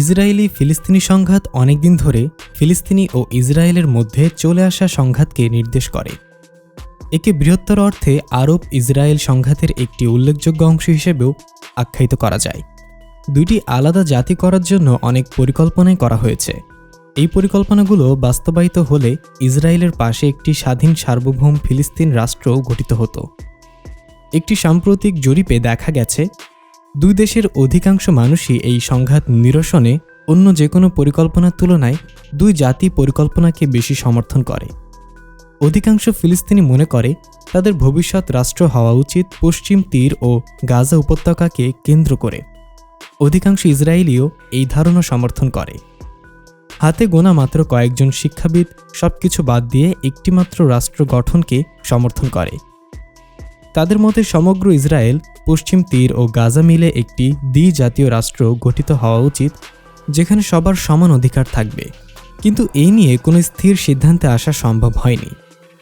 Israeli ফিলিস্তিনি সংঘাত অনেকদিন ধরে ফিলিস্তিনি ও ইসরায়েলের মধ্যে চলে আসা সংঘাতকে নির্দেশ করে। একে বৃহত্তর অর্থে আরব ইসরায়েল সংঘাতের একটি উল্লেখযোগ্য অংশ হিসেবেও আখ্যায়িত করা যায়। দুইটি আলাদা জাতি করার জন্য অনেক পরিকল্পনাই করা হয়েছে। এই পরিকল্পনাগুলো বাস্তবায়িত হলে ইসরায়েলের পাশে একটি স্বাধীন সার্বভৌম ফিলিস্তিন রাষ্ট্র গঠিত হতো। একটি সাম্প্রতিক জরিপে দেখা গেছে দুই দেশের অধিকাংশ মানুষই এই সংঘাত নিরসনে অন্য যে কোনো পরিকল্পনার তুলনায় দুই জাতি পরিকল্পনাকে বেশি সমর্থন করে। অধিকাংশ ফিলিস্তিনি মনে করে তাদের ভবিষ্যৎ রাষ্ট্র হওয়া উচিত পশ্চিম তীর ও গাজা উপত্যকাকে কেন্দ্র করে। অধিকাংশ ইসরায়েলিও এই ধারণা সমর্থন করে। হাতে গোনা মাত্র কয়েকজন শিক্ষাবিদ সবকিছু বাদ দিয়ে একটিমাত্র রাষ্ট্র গঠনকে সমর্থন করে। তাদের মতে সমগ্র ইসরায়েল, পশ্চিম তীর ও গাজা মিলে একটি দ্বিজাতীয় রাষ্ট্র গঠিত হওয়া উচিত, যেখানে সবার সমান অধিকার থাকবে। কিন্তু এই নিয়ে কোনো স্থির সিদ্ধান্তে আসা সম্ভব হয়নি,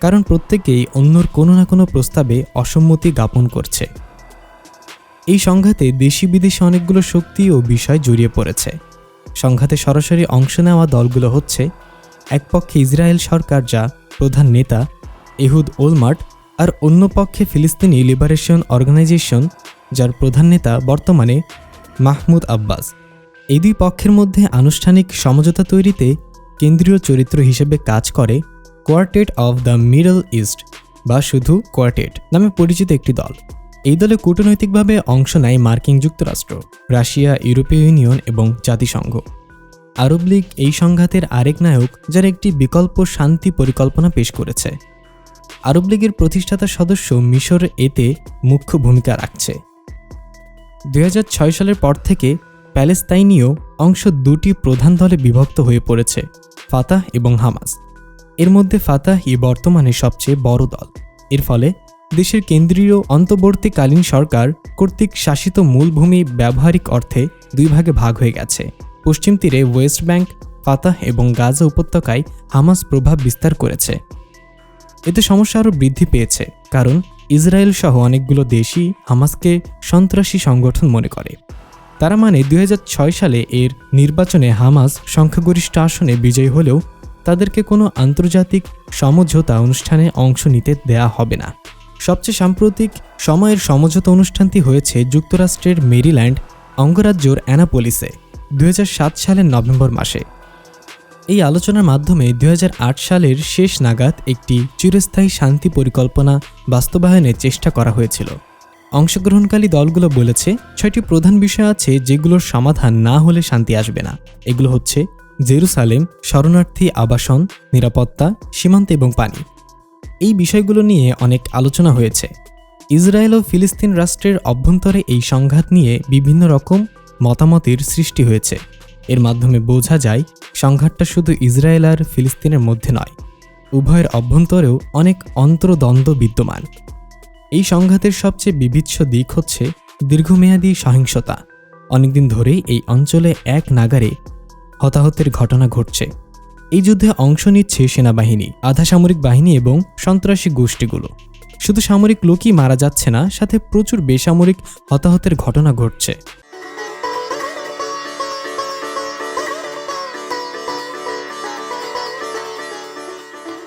কারণ প্রত্যেকেই অন্যর কোনো না কোনো প্রস্তাবে অসম্মতি জ্ঞাপন করছে। এই সংঘাতে দেশি বিদেশি অনেকগুলো শক্তি ও বিষয় জড়িয়ে পড়েছে। সংঘাতে সরাসরি অংশ নেওয়া দলগুলো হচ্ছে, একপক্ষে ইসরায়েল সরকার যা প্রধান নেতা, এহুদ ওলমার্ট আর অন্য পক্ষে ফিলিস্তিনি লিবারেশন অর্গানাইজেশন, যার প্রধান নেতা বর্তমানে মাহমুদ আব্বাস। এই দুই পক্ষের মধ্যে আনুষ্ঠানিক সমঝোতা তৈরিতে কেন্দ্রীয় চরিত্র হিসেবে কাজ করে quartet of the Middle East, বা শুধু কোয়ার্টেট নামে পরিচিত একটি দল। এই দলে কূটনৈতিকভাবে অংশ নেয় মার্কিন যুক্তরাষ্ট্র, রাশিয়া, ইউরোপীয় ইউনিয়ন এবং জাতিসংঘ। আরব লীগ এই সংঘাতের আরেক নায়ক, যার একটি বিকল্প শান্তি পরিকল্পনা পেশ করেছে। আরব লীগের প্রতিষ্ঠাতা সদস্য মিশর এতে মুখ্য ভূমিকা রাখছে। দুই হাজার ছয় সালের পর থেকে প্যালেস্তাইনীয় অংশ দুটি প্রধান দলে বিভক্ত হয়ে পড়েছে, ফাতাহ এবং হামাস। এর মধ্যে ফাতাহই বর্তমানে সবচেয়ে বড় দল। এর ফলে দেশের কেন্দ্রীয় অন্তর্বর্তীকালীন সরকার কর্তৃক শাসিত মূলভূমি ব্যবহারিক অর্থে দুই ভাগে ভাগ হয়ে গেছে। পশ্চিম তীরে ওয়েস্ট ব্যাংক, ফাতাহ এবং গাজা উপত্যকায় হামাস প্রভাব বিস্তার করেছে। এতে সমস্যা আরও বৃদ্ধি পেয়েছে, কারণ ইসরায়েল সহ অনেকগুলো দেশই হামাসকে সন্ত্রাসী সংগঠন মনে করে। তারা মানে দুই হাজার ছয় সালে এর নির্বাচনে হামাস সংখ্যাগরিষ্ঠ আসনে বিজয়ী হলেও তাদেরকে কোনো আন্তর্জাতিক সমঝোতা অনুষ্ঠানে অংশ নিতে দেয়া হবে না। সবচেয়ে সাম্প্রতিক সময়ের সমঝোতা অনুষ্ঠানটি হয়েছে যুক্তরাষ্ট্রের মেরিল্যান্ড অঙ্গরাজ্যর অ্যানাপোলিসে, দুই হাজার সাত সালের নভেম্বর মাসে। এই আলোচনার মাধ্যমে দুই হাজার আট সালের শেষ নাগাদ একটি চিরস্থায়ী শান্তি পরিকল্পনা বাস্তবায়নের চেষ্টা করা হয়েছিল। অংশগ্রহণকারী দলগুলো বলেছে, ছয়টি প্রধান বিষয় আছে যেগুলোর সমাধান না হলে শান্তি আসবে না। এগুলো হচ্ছে জেরুসালেম, শরণার্থী আবাসন, নিরাপত্তা, সীমান্ত এবং পানি। এই বিষয়গুলো নিয়ে অনেক আলোচনা হয়েছে। ইসরায়েল ও ফিলিস্তিন রাষ্ট্রের অভ্যন্তরে এই সংঘাত নিয়ে বিভিন্ন রকম মতামতের সৃষ্টি হয়েছে। এর মাধ্যমে বোঝা যায়, সংঘাতটা শুধু ইসরায়েল আর ফিলিস্তিনের মধ্যে নয়, উভয়ের অভ্যন্তরেও অনেক অন্তর্দ্বন্দ্ব বিদ্যমান। এই সংঘাতের সবচেয়ে বিভৎস দিক হচ্ছে দীর্ঘমেয়াদী সহিংসতা। অনেকদিন ধরেই এই অঞ্চলে এক নাগারে হতাহতের ঘটনা ঘটছে। এই যুদ্ধে অংশ নিচ্ছে সেনাবাহিনী, আধা সামরিক বাহিনী এবং সন্ত্রাসী গোষ্ঠীগুলো। শুধু সামরিক লোকই মারা যাচ্ছে না, সাথে প্রচুর বেসামরিক হতাহতের ঘটনা ঘটছে।